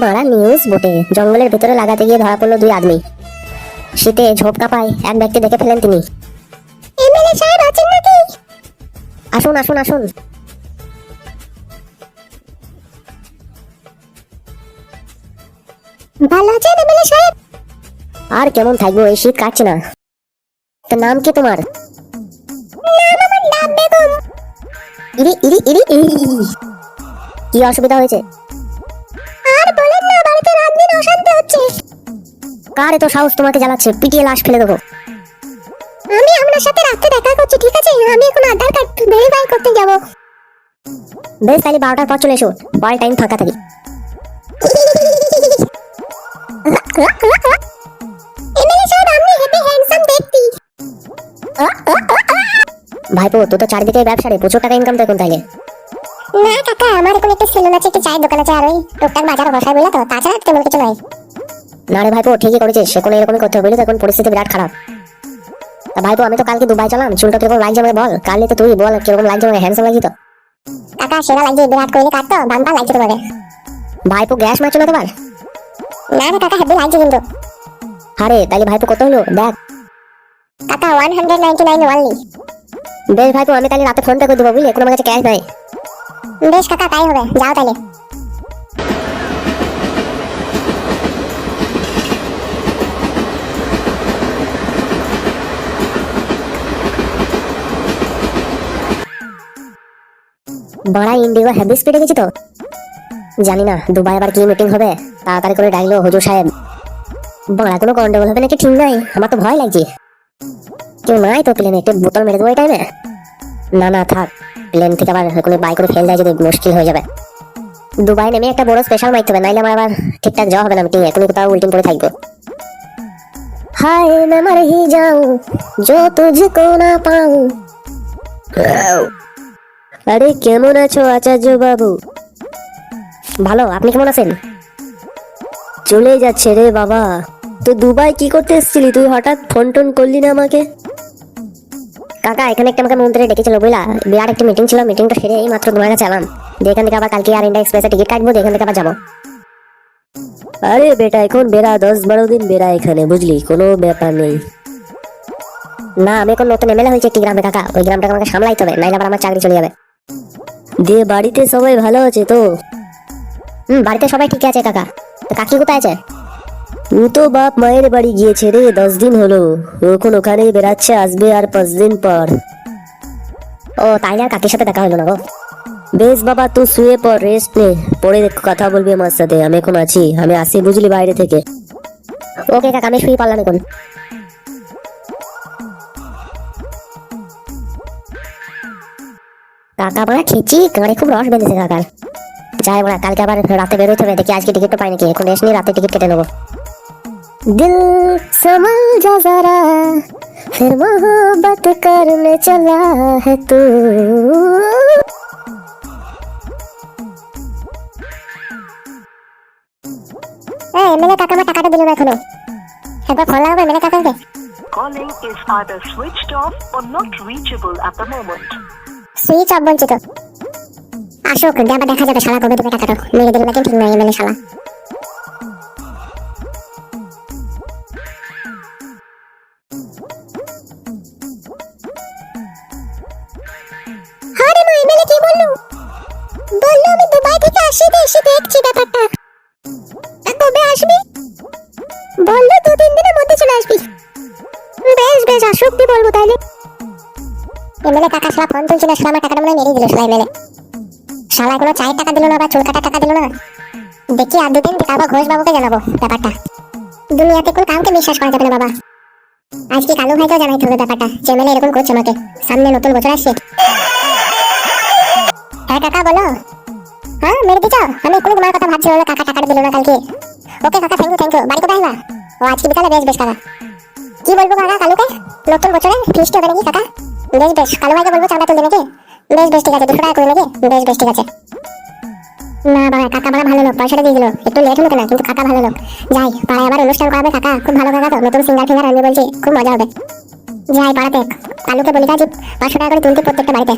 বড়া নিউজ বটে। জঙ্গলের ভিতরে লাগাতে গিয়ে ধরা পড়ল দুই আদমি। শীতে ঝোপকা পায় এক ব্যক্তি দেখে ফেলেন তিনি। এমএলএ সাহেব আছেন নাকি? আসুন আসুন আসুন। ভালো আছেন এমএলএ সাহেব? আর কেমন থাকব এই শীত কাটছে না। তো নাম কি তোমার? ইরি ইরি ইরি। কি অসুবিধা হয়েছে? আর বলেন না, বাড়িতে অশান্তি হচ্ছে। কার এত সাহস তোমাকে জ্বালাচ্ছে? পিটিয়ে লাশ ফেলে দেবো। আমি আপনার সাথে দেখা করছি, ঠিক আছে? আমি এখন আধার কার্ড ভেরিফাই করতে যাব। বেশ, তাহলে বারোটার পর চলে এসো। অল টাইম ফাঁকা থাকি। ভাইপো তো চারদিকে ব্যবসা রে প্রচুর টাকা ইনকাম দেখুন তাইলে? না কাকা আমার এখন একটা সেলুন আছে একটা চায়ের দোকান আছে আর ওই টুকটাক বাজার বসাই বলে তো তাছাড়া তেমন কিছু নাই। না রে ভাইপো ঠিকই করেছিস সে কোনো এরকমই করতে হবে এখন পরিস্থিতি বিরাট খারাপ। তা ভাইপো আমি তো কালকে দুবাই চলাম চুলটা কীরকম লাগছে আমাকে বল কালকে তো তুই বল কীরকম লাগছে আমাকে হ্যান্ডসাম তো কাকা সেরা লাগছে বিরাট কোহলি বাম্পা লাগছে তোমাকে ভাইপো গ্যাস মারছো না তোমার? না না কাকা হেভি লাগছে কিন্তু। আরে তাহলে ভাইপো কত হলো? দেখ। কাকা one hundred ninety nine only বেশ ভাইপো আমি তাহলে রাতে ফোন পে করে দেবো বুঝলি? এখন আমার কাছে ক্যাশ নাই। বেশ কাকা, তাই হবে। যাও তাহলে। বড়া ইন্ডিগো হেভি স্পিডে গেছি তো। জানি না, দুবাই আবার কি মিটিং হবে। তাড়াতাড়ি করে ডাকলো হুজুর সাহেব। বড়া কোনো গন্ডগোল হবে নাকি ঠিক নাই, আমার তো ভয় লাগছে। কেউ নাই তো প্লেনে, একটু বোতল মেরে দেবো এই টাইমে না না, থাক। প্লেন থেকে আবার কোনো বাই করে ফেল দেয় যদি মুশকিল হয়ে যাবে দুবাই নেমে একটা বড় স্পেশাল মাইক হবে নাইলে আমার আবার ঠিকঠাক যাওয়া হবে না মিটিং এখনই কোথাও উল্টিং করে থাকবো হায় मैं मर ही जाऊं जो तुझको ना पाऊं আরে কেমন আছো আচার্য বাবু ভালো আপনি কেমন আছেন চলে যাচ্ছে রে বাবা তো দুবাই কি করতে এসেছিলি তুই হঠাৎ ফোন টোন করলি না আমাকে কাকা এখানে একটা আমাকে মন্ত্রী ডেকেছিল বুঝলা? বিরাট একটা মিটিং ছিল মিটিংটা সেরে এই মাত্র তোমার কাছে এলাম দিয়ে এখান থেকে আবার কালকে আর ইন্ডিয়া এক্সপ্রেসে টিকিট কাটবো দিয়ে এখান থেকে আবার যাব। আরে বেটা এখন বেড়া দশ বারো দিন বেড়া এখানে বুঝলি? কোনো ব্যাপার নেই। না আমি এখন নতুন এমএলএ হয়েছে একটি গ্রামে কাকা। ওই গ্রামটাকে আমাকে সামলাইতে হবে নাইলে আবার আমার চাকরি চলে যাবে। দিয়ে বাড়িতে সবাই ভালো আছে তো? হুম বাড়িতে সবাই ঠিক আছে কাকা। তো কাকি কোথায় আছে? ও তো বাপ মায়ের বাড়ি গিয়েছে রে, দশ দিন হলো। এখন ওখানেই বেড়াচ্ছে, আসবে আর পাঁচ দিন পর। ও তাইলে আর কাকির সাথে দেখা হলো না গো? বেশ বাবা, তুই শুয়ে পর রেস্ট নে। পরে কথা বলবি আমার সাথে, আমি এখন আছি, আমি আসি বুঝলি বাইরে থেকে। ওকে কাকা, আমি শুয়ে পারলাম এখন। কাকা বড়া খেয়েছি গাড়ি খুব রস বেঁধেছে কাকার। যাই বড়া কালকে আবার রাতে বেরোতে হবে, দেখি আজকে টিকিট তো পাই নাকি এখন রেস্ট নিয়ে রাতে টিকিট কেটে নেব। दिल समझ जा जरा फिर मोहब्बत करने चला है तू এমএলএ কাকা আমার টাকাটা দিল না এখনো একবার ফোন লাগাবো এমএলএ কাকাকে Calling is either switched off or not reachable at the moment. Switch off বলছি তো আসুক দিয়ে আবার দেখা যাবে শালা কবে দেবে টাকাটা মেরে দিল নাকি ঠিক নাই এমএলএ শালা কবে আসবি? বলল দু তিন দিনের মধ্যে চলে আসবি। বেশ বেশ, আসুক দিয়ে বলব তাইলে? এমএলএ কাকা শালা ফোন তুলছিল, শালা আমার টাকাটা মনে মেরেই দিল শালা এমএলএ। শালা কোনো চায়ের টাকা দিল না বা চুল কাটার টাকা দিল না। দেখি আর দুদিন তারপর ঘোষ বাবুকে জানাব ব্যাপারটা। দুনিয়াতে কোন কাউকে বিশ্বাস করা যাবে না বাবা। আজকে কালু ভাইকেও জানাইতে হবে ব্যাপারটা, যে এমএলএ এরকম করছে আমাকে। সামনে নতুন বছর আসছে। হ্যাঁ কাকা, বলো। হ্যাঁ মেরে দিচ্ছ আমি এক্ষুনি তোমার কথা ভাবছি, বলে কাকা টাকাটা দিল না কালকে। ওকে, কাকা থ্যাংক ইউ থ্যাংক ইউ বাড়ি কোথায় না ও, আজকে বিকালে বেশ বেশ, কাকা। কি বলব, কাকা, কালুকে? নতুন বছরে ফিস্ট হবে নাকি, কাকা? বেশ বেশ, কালু ভাইকে বলব চাঁদা তুলবে নাকি বেশ বেশ, ঠিক আছে, দুশো টাকা করে নাকি বেশ বেশ, ঠিক আছে। না, বাবা, কাকা বড় ভালো লোক, পয়সাটা দিয়ে দিল। একটু লেট হলো না কিন্তু কাকা ভালো লোক। যাই, পাড়ায় আবার অনুষ্ঠান করাবে কাকা। খুব ভালো কাকা তো, নতুন সিঙ্গার ফিঙ্গার আনবে বলছি। খুব মজা হবে। যাই, পাড়াতে, কালুকে বলি, কাজ, পাঁচশো টাকা করে তুলতে প্রত্যেকটা বাড়িতে।